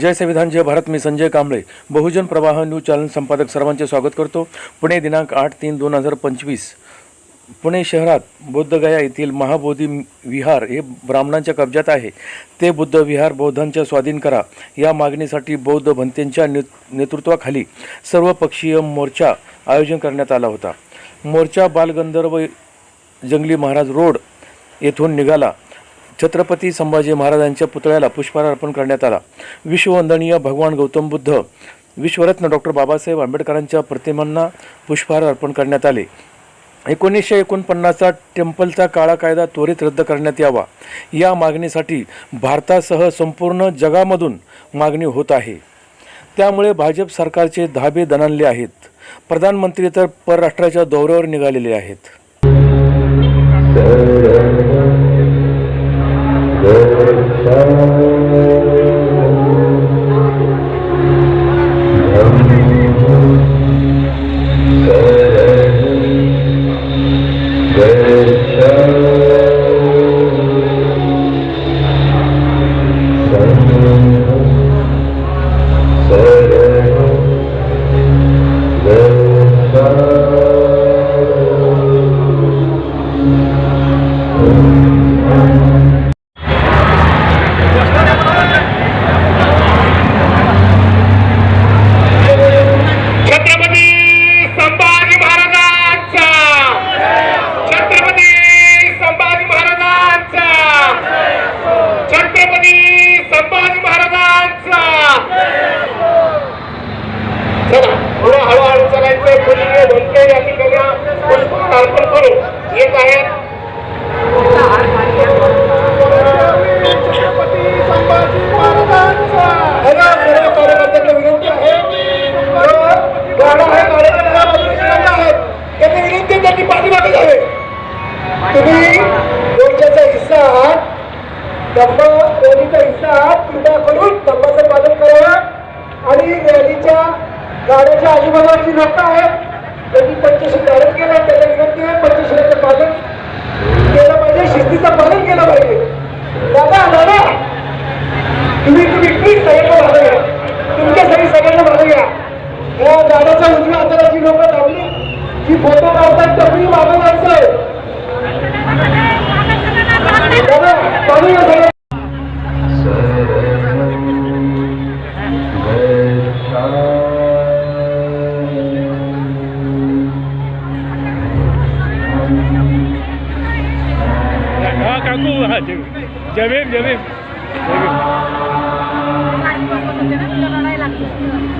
जय संविधान जय भारत मी संजय कांबळे. बहुजन प्रवाह news channel संपादक सर्वांचे स्वागत करतो. पुणे दिनांक आठ तीन दोन हजार पंचवीस. पुणे शहरात बौद्धगया येथील महाबोधी विहार हे ब्राह्मणांच्या कब्जात आहे. ते बुद्ध विहार बौद्धांच्या स्वाधीन करा. या मागणीसाठी बौद्ध भंतेंच्या ने नेतृत्वाखाली सर्वपक्षीय मोर्चा आयोजन करण्यात आला होता. मोर्चा बालगंधर्व जंगली महाराज रोड येथून निघाला. छत्रपती संभाजी महाराजांच्या पुतळ्याला पुष्पहार अर्पण करण्यात आला. विश्ववंदनीय भगवान गौतम बुद्ध विश्वरत्न डॉक्टर बाबासाहेब आंबेडकरांच्या प्रतिमांना पुष्पहार अर्पण करण्यात आले. एकोणीसशे एकोणपन्नासचा टेम्पलचा काळा कायदा त्वरित रद्द करण्यात यावा. या मागणीसाठी भारतासह संपूर्ण जगामधून मागणी होत आहे. त्यामुळे भाजप सरकारचे धाबे दणाणले आहेत. प्रधानमंत्री तर परराष्ट्राच्या दौऱ्यावर निघालेले आहेत. छत्रपती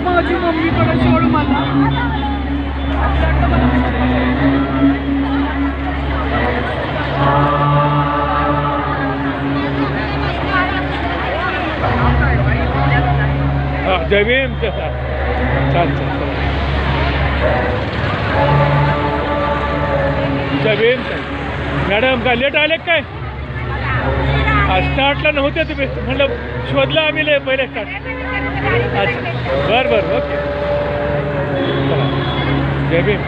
माझी मम्मी कडे सोड मला. हा जमीन छान चाल जमीन मॅडम काय लेट आले काय? स्टार्टला नव्हते तुम्ही. म्हणलं शोधलं आम्ही पहिले start Var var. Okey. Tamam. Cebim.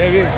जय भीम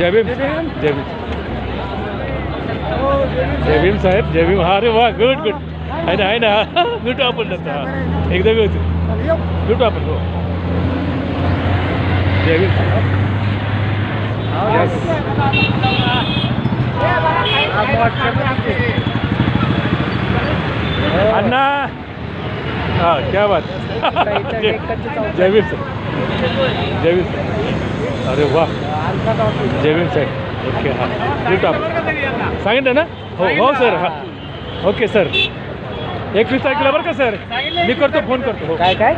जय भीम। जय भीम। जय भीम। साहेब जय भीम। हा अरे वा गुड गुड आहे ना आहे ना। आपण नंतर हा एकदा भेटू आपण हो जय भीम साहेब। अण्णा हा क्या बात? जयवीर सर। जय भीम सर। अरे वा जयवीर साहेब ओके हाँ। भेटू आपण सांगितलं ना? हो हो सर हाँ। Okay sir. एकवीस तारखेला बरं का सर। मी करतो फ़ोन करतो हो। काय काय?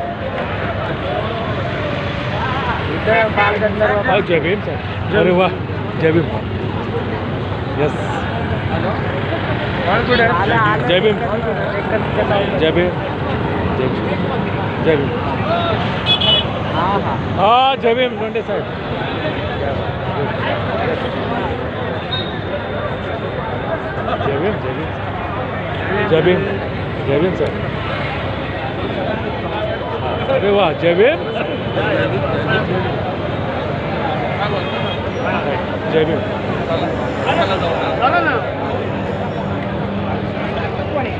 हो जय भीम सर। अरे वा जय भीम। यस जय भीम. जय भीम. जय भीम. जय भीम हा जय भीम लोंढे साहेब. जय भीम जय भीम. जय भीम जय भीम साहेब अरे वा जय भीम. जय Bhim.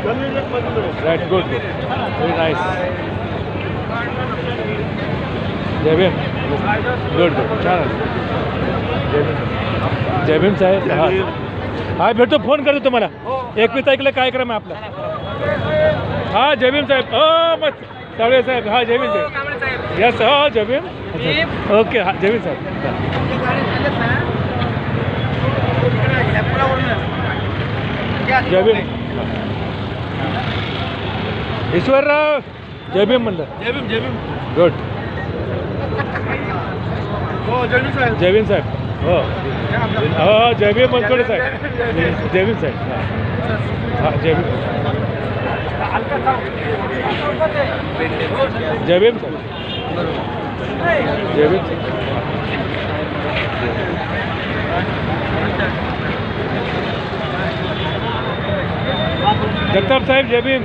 Right good very nice जय भीम गुड गुड छान. जय भीम साहेब हा हा भेटतो फ़ोन करतो तुम्हाला एकवीस तारखेला कार्यक्रम आहे आपला हा जय भीम साहेब हो मग सावळे साहेब हा जय भीम साहेब यस हो जय भीम ओके हा जय भीम साहेब जय भीम ईश्वरराव जय भीम म्हणलं. जय भीम जय भीम. गुड हो जय भीम साहेब. जय भीम साहेब. हो. हो जय भीम मनसोडे साहेब. जय भीम साहेब. हां. हां जय भीम. जय भीम साहेब. जय भीम साहेब. जगताप साहेब जय भीम.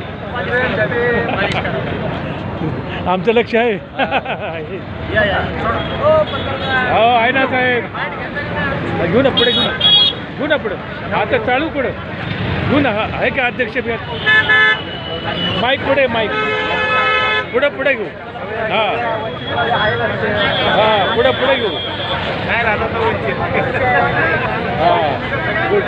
आमचं लक्ष आहे. हो आहे ना साहेब. घेऊ ना पुढे घेऊ ना. घेऊ ना पुढे. आता चालू पुढे. घेऊ ना हा आहे का अध्यक्ष बी माईक पुढे माईक. पुढं पुढे घेऊ. हां. हां पुढं पुढे घेऊ. हां. गुड.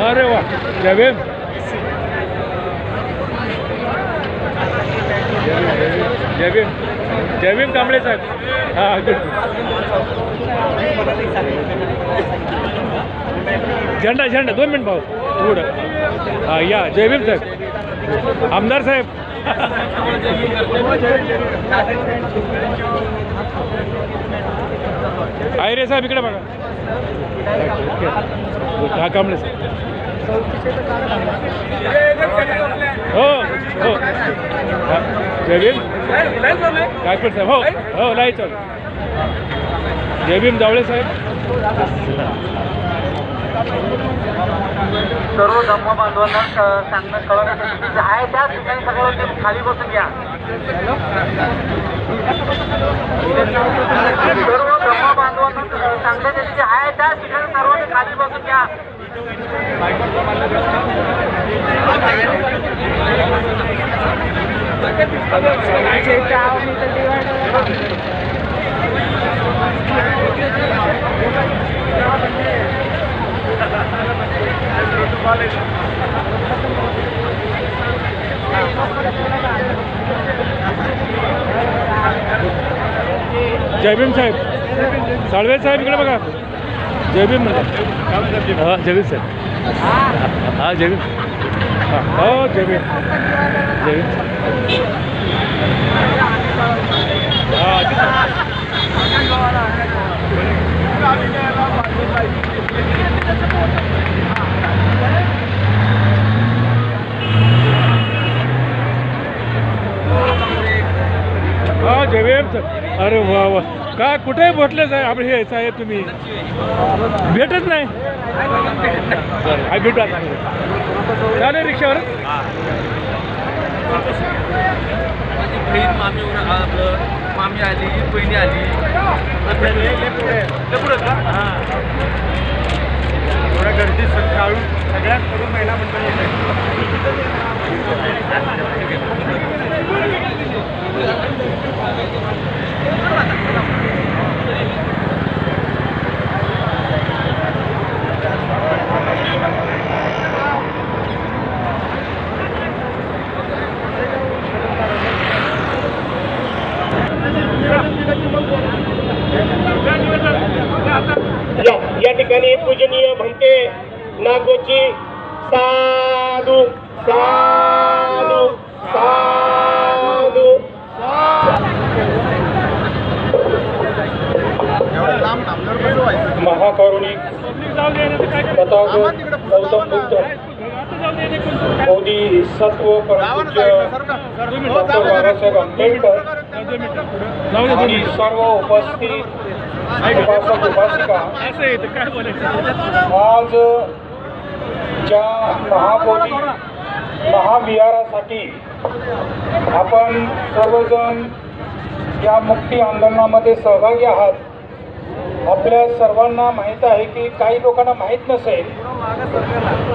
अरे वा जवेम जवेम जवेम कांबळे साहेब. हां झेंडा झेंडा दोन मिनिट भाऊ. थोडं. हां या जयभीम साहेब. आमदार साहेब. आयरे साहेब, इकडे बघा. हा, कांबळे हो हो. जय हो. हो नाही चालू जय भीम जावळे साहेब. सर्व धम्म बांधवांना सांगणं कळवण्यासाठी आहे. त्या ठिकाणी सगळं ते खाली बसून घ्या. सर्व धम्म बांधवांना क- सांगण्यासाठी जे आहे. त्या ठिकाणी सर्व ते खाली बसून घ्या. Thank you. जय भीम साहेब। साळवे साहेब इकडे बघा जय भीम म्हणा हां जय भीम साहेब। हां जय भीम। हां हो जय भीम। जय भीम। हां अरे वा वा. काय कुठे भेटले आहे आपण हे आहे तुम्ही. भेटत नाही? बरं हा भेटू चालेल रिक्षावर? बहीण मामी मामी आली बहिणी आली थोडं गर्दी सकाळून सगळ्यात करून महिला मंडळ या ठिकाणी पूजनीय भंते नागोची साधू साधू साधू महाकरुणिक जाऊ दे नाही तर काय करायचं? तथागत गौतम बुद्ध आता जाऊ दे नाही कोण- मोदी सत्व परमपूज्य डॉक्टर बाबासाहेब आंबेडकर आणि. सर्व उपस्थित उपासक उपासिका. आज ज्या महाबोधी महाविहारासाठी आपण सर्वजण या मुक्ती आंदोलनामध्ये सहभागी आहात आपल्या सर्वांना माहीत आहे की काही लोकांना माहीत नसेल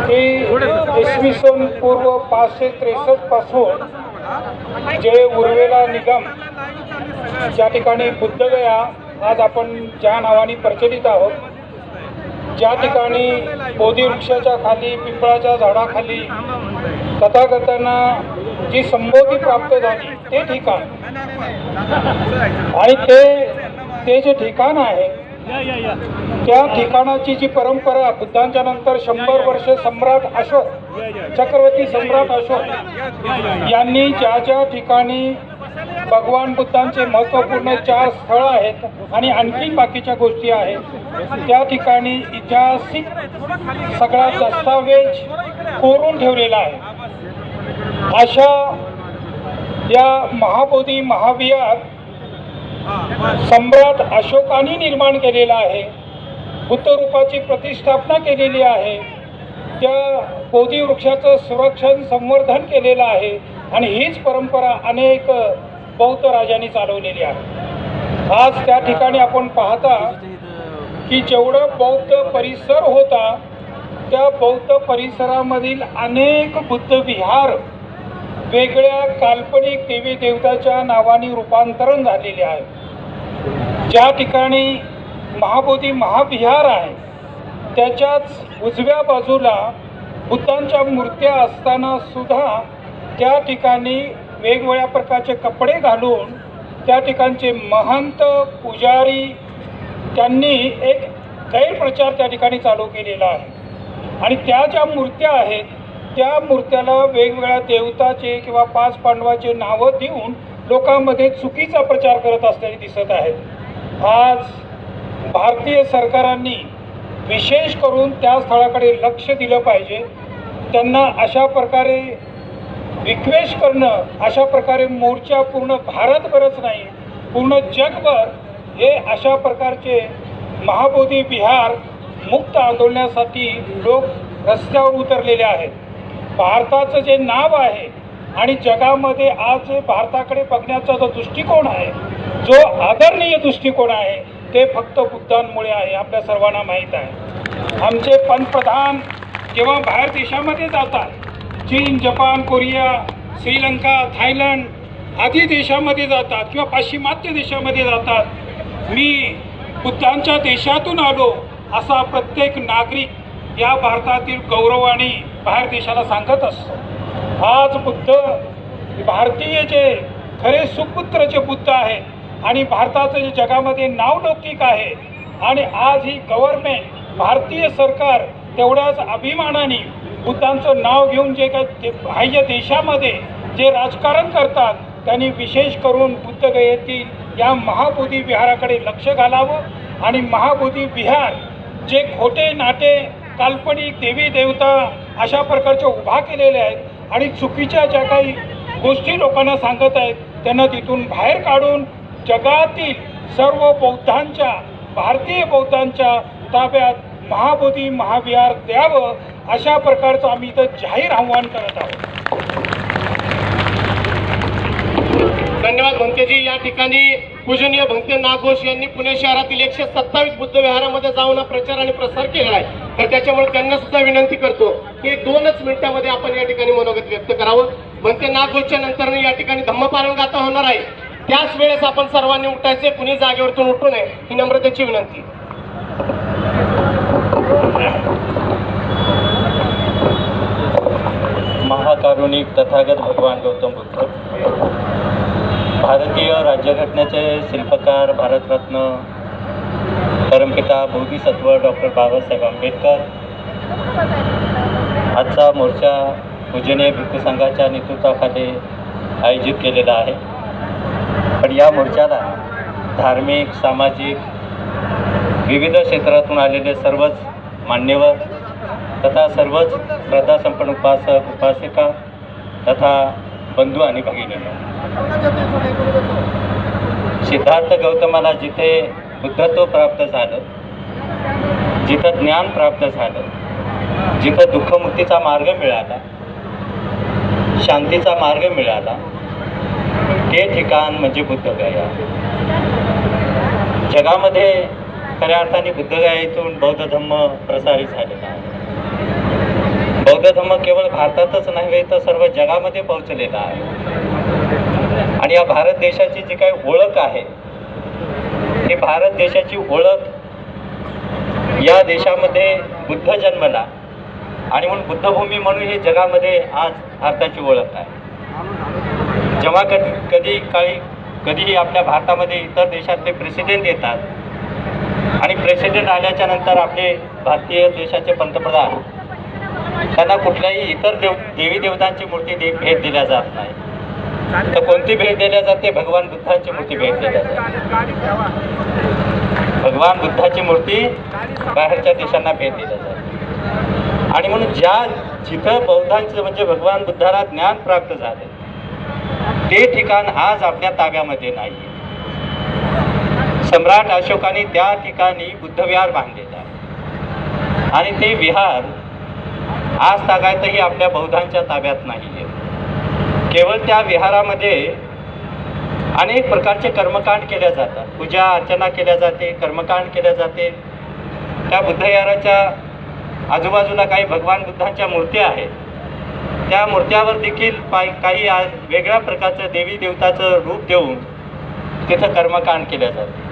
की इसवी सन पूर्व पाचशे त्रेसष्टपासून जे उर्वेला निगम ज्या ठिकाणी बुद्धगया आज आपण ज्या नावाने प्रचलित आहोत ज्या ठिकाणी बोधी वृक्षाच्या खाली पिंपळाच्या झाडाखाली तथागतांना जी संबोधी प्राप्त झाली ते ठिकाण. आणि ते ते जे ठिकाण आहे त्या ठिकाणाची जी परंपरा बुद्धांच्या नंतर शंभर वर्ष सम्राट अशोक चक्रवर्ती सम्राट अशोक यांनी ज्या ज्या ठिकाणी भगवान बुद्धांचे महत्त्वपूर्ण चार स्थळं आहेत आणि आणखी बाकीच्या गोष्टी आहेत त्या ठिकाणी ऐतिहासिक सगळा दस्तावेज कोरून ठेवलेला आहे. अशा या महाबोधी महाविहार सम्राट अशोकाने निर्माण केलेला आहे. बुद्ध रूपाची प्रतिष्ठापना केलेली आहे. त्या बोधी वृक्षाचं संरक्षण संवर्धन केलेलं आहे आणि हीच परंपरा अनेक बौद्ध राजांनी चालवलेली आहे. आज त्या ठिकाणी आपण पाहता की जेवढं बौद्ध परिसर होता त्या बौद्ध परिसरामधील अनेक बुद्ध विहार वेगळ्या काल्पनिक देवी देवताच्या नावाने रूपांतरण झालेले आहे. ज्या ठिकाणी महाबोधी महाविहार आहे त्याच्याच उजव्या बाजूला बुद्धांच्या मूर्त्या असताना सुद्धा त्या ठिकाणी वेगवेगळ्या प्रकारचे कपडे घालून त्या ठिकाणचे महंत पुजारी त्यांनी एक गैरप्रचार त्या ठिकाणी चालू केलेला आहे. आणि त्या ज्या मूर्त्या आहेत त्या मूर्त्याला वेगवेगळ्या देवताचे किंवा पाच पांडवाचे नावं देऊन लोकांमध्ये चुकीचा प्रचार करत असलेले दिसत आहेत. आज भारतीय सरकारांनी विशेष करून त्या स्थळाकडे लक्ष दिलं पाहिजे. त्यांना अशा प्रकारे रिक्वेस्ट करणं अशा प्रकारे मोर्चा पूर्ण भारतभरच नाही पूर्ण जगभर हे अशा प्रकारचे महाबोधी विहार मुक्त आंदोलनासाठी लोक रस्त्यावर उतरलेले आहेत. भारताचं जे नाव आहे आणि जगामध्ये आज जे भारताकडे बघण्याचा जो दृष्टिकोन आहे जो आदरणीय दृष्टिकोन आहे ते फक्त बुद्धांमुळे आहे आपल्या सर्वांना माहीत आहे. आमचे पंतप्रधान जेव्हा बाहेर देशामध्ये जातात चीन जपान कोरिया श्रीलंका थायलंड आदी देशामध्ये जातात किंवा पाश्चिमात्य देशामध्ये जातात मी बुद्धांच्या देशातून आलो असा प्रत्येक नागरिक या भारतातील गौरवाणी बाहेर देशाला सांगत असतो. आज बुद्ध भारतीय जे खरे सुपुत्र जे बुद्ध आहेत आणि भारताचं जे जगामध्ये नावलौकिक आहे आणि आज ही गव्हर्नमेंट भारतीय सरकार तेवढ्याच अभिमानाने बुद्धांचं नाव घेऊन जे काय ते बाह्य देशामध्ये जे राजकारण करतात त्यांनी विशेष करून बुद्धगयेतील या महाबोधी विहाराकडे लक्ष घालावं आणि महाबोधी विहार जे खोटे नाटे काल्पनिक देवी देवता अशा प्रकारच्या उभा केलेल्या आहेत आणि चुकीच्या ज्या काही गोष्टी लोकांना सांगत आहेत त्यांना तिथून बाहेर काढून जगातील सर्व बौद्धांच्या भारतीय बौद्धांच्या ताब्यात महाबोधी महाविहार द्यावं अशा प्रकारचं आम्ही इथं जाहीर आव्हान करत आहोत. धन्यवाद भंतेजी. या ठिकाणी पूजनीय भंते नागोश यांनी पुणे शहरातील एकशे सत्तावीस बुद्ध विहारामध्ये जाऊन प्रचार आणि प्रसार केलेला आहे. तर त्याच्यामुळे त्यांना सुद्धा विनंती करतो की दोनच मिनिटांमध्ये आपण या ठिकाणी मनोगत व्यक्त करावं. भंते नागोशच्या नंतर या ठिकाणी धम्मपालन गाथा होणार आहे. त्याच वेळेस आपण सर्वांनी उठायचे कुणी जागेवरतून उठू नये ही नम्रतेची विनंती. महाकारुणिक तथागत भगवान गौतम बुद्ध. भारतीय राज्यघटनेचे शिल्पकार भारतरत्न परमपिता बोधिसत्व डॉक्टर बाबासाहेब आंबेडकर आजचा मोर्चा पूजनीय भिक्खू संघाच्या नेतृत्वाखाली आयोजित केलेला आहे. पण या मोर्चाला धार्मिक सामाजिक विविध क्षेत्रातून आलेले सर्वच मान्यवर तथा सर्वच श्रद्धासंपन्न उपासक उपासिका तथा बंधू आणि भगिनींनो. सिद्धार्थ गौतमाला जिथे बुद्धत्व प्राप्त झालं जिथं ज्ञान प्राप्त झालं जिथं दुःखमुक्तीचा मार्ग मिळाला शांतीचा मार्ग मिळाला ते ठिकाण म्हणजे बुद्धगया. जगामध्ये खऱ्या अर्थाने बुद्धगया इथून बौद्ध धम्म प्रसारित झालेला आहे. भारतातच नव्हे तर सर्व जगामध्ये पोहोचलेला आहे. आणि या भारत देशाची जी काही ओळख आहे ही भारत देशाची ओळख या देशामध्ये बुद्ध जन्मला. आणि म्हणून बुद्धभूमी म्हणून ही जगामध्ये आज भारताची ओळख आहे. जेव्हा कधी कधी काळी कधीही आपल्या भारतामध्ये इतर देशातले प्रेसिडेंट येतात. आणि प्रेसिडेंट आल्याच्यानंतर आपले भारतीय देशाचे पंतप्रधान त्यांना कुठल्याही इतर देव देवी देवतांची मूर्ती दे भेट दिल्या जात नाही. तर कोणती भेट दिल्या जाते? भगवान बुद्धांची मूर्ती भेट दिल्या जाते. भगवान बुद्धाची मूर्ती बाहेरच्या देशांना भेट दिल्या जाते. आणि म्हणून ज्या जिथं बौद्धांचं म्हणजे भगवान बुद्धाला ज्ञान प्राप्त झाले ते ठिकाण आज आपल्या ताब्यामध्ये नाही. सम्राट अशोकाने त्या ठिकाणी बुद्धविहार बांधलेला आहे. आणि ते विहार आज तागायतही आपल्या बौद्धांच्या ताब्यात नाही आहे केवळ त्या विहारामध्ये अनेक प्रकारचे कर्मकांड केल्या जातात. पूजा अर्चना केल्या जाते कर्मकांड केल्या जाते. त्या बुद्धविहाराच्या आजूबाजूला काही भगवान बुद्धांच्या मूर्त्या आहेत. त्या मूर्त्यावर देखील पाय काही आज वेगळ्या प्रकारचं देवी देवताचं रूप देऊन तिथं कर्मकांड केल्या जाते.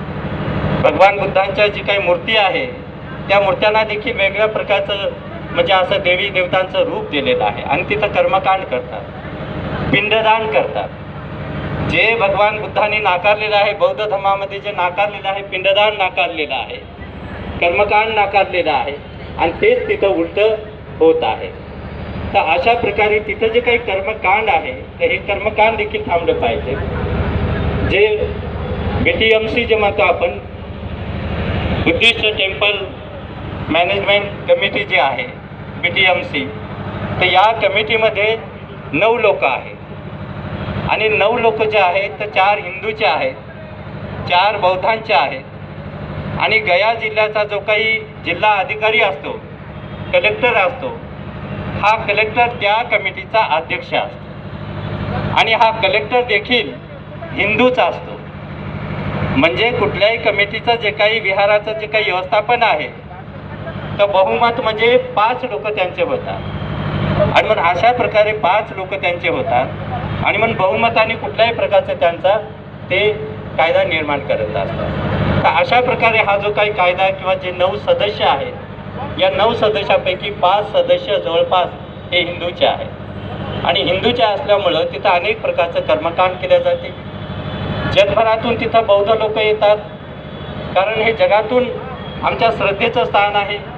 भगवान बुद्धांच्या जी काही मूर्ती आहे त्या मूर्त्यांना देखील वेगळ्या प्रकारचं म्हणजे असं देवी देवतांचं रूप दिलेलं आहे. आणि तिथं कर्मकांड करतात. पिंडदान करतात. जे भगवान बुद्धांनी नाकारलेलं आहे बौद्ध धर्मामध्ये जे नाकारलेलं आहे पिंडदान नाकारलेलं आहे कर्मकांड नाकारलेलं आहे आणि तेच तिथं उलटं होत आहे. तर अशा प्रकारे तिथं जे काही कर्मकांड आहे तर हे कर्मकांड देखील थांबलं पाहिजे. जे बी टी एम सी जे म्हणतो आपण बुद्धिस्ट टेम्पल मॅनेजमेंट कमिटी जी आहे बी टी एम सी तर या कमिटीमध्ये नऊ लोक आहेत. आणि नऊ लोक जे आहेत तर चार हिंदूचे आहेत चार बौद्धांचे आहेत. आणि गया जिल्ह्याचा जो काही जिल्हा अधिकारी असतो कलेक्टर असतो हा कलेक्टर त्या कमिटीचा अध्यक्ष असतो. आणि हा कलेक्टर देखील हिंदूचा असतो. म्हणजे कुठल्याही कमिटीचं जे काही विहाराचं जे काही व्यवस्थापन आहे तर बहुमत म्हणजे पाच लोक त्यांचे होतात. आणि मग अशा प्रकारे पाच लोक त्यांचे होतात. आणि मग बहुमताने कुठल्याही प्रकारचा त्यांचा ते कायदा निर्माण करत असतात. तर अशा प्रकारे हा जो काही कायदा किंवा जे नऊ सदस्य आहेत या नऊ सदस्यापैकी पाच सदस्य जवळपास हे हिंदूचे आहेत. आणि हिंदूचे असल्यामुळं तिथं अनेक प्रकारचं कर्मकांड केले जाते. जगभरातून तिथं बौद्ध लोक येतात. कारण हे जगातून आमच्या श्रद्धेचं स्थान आहे.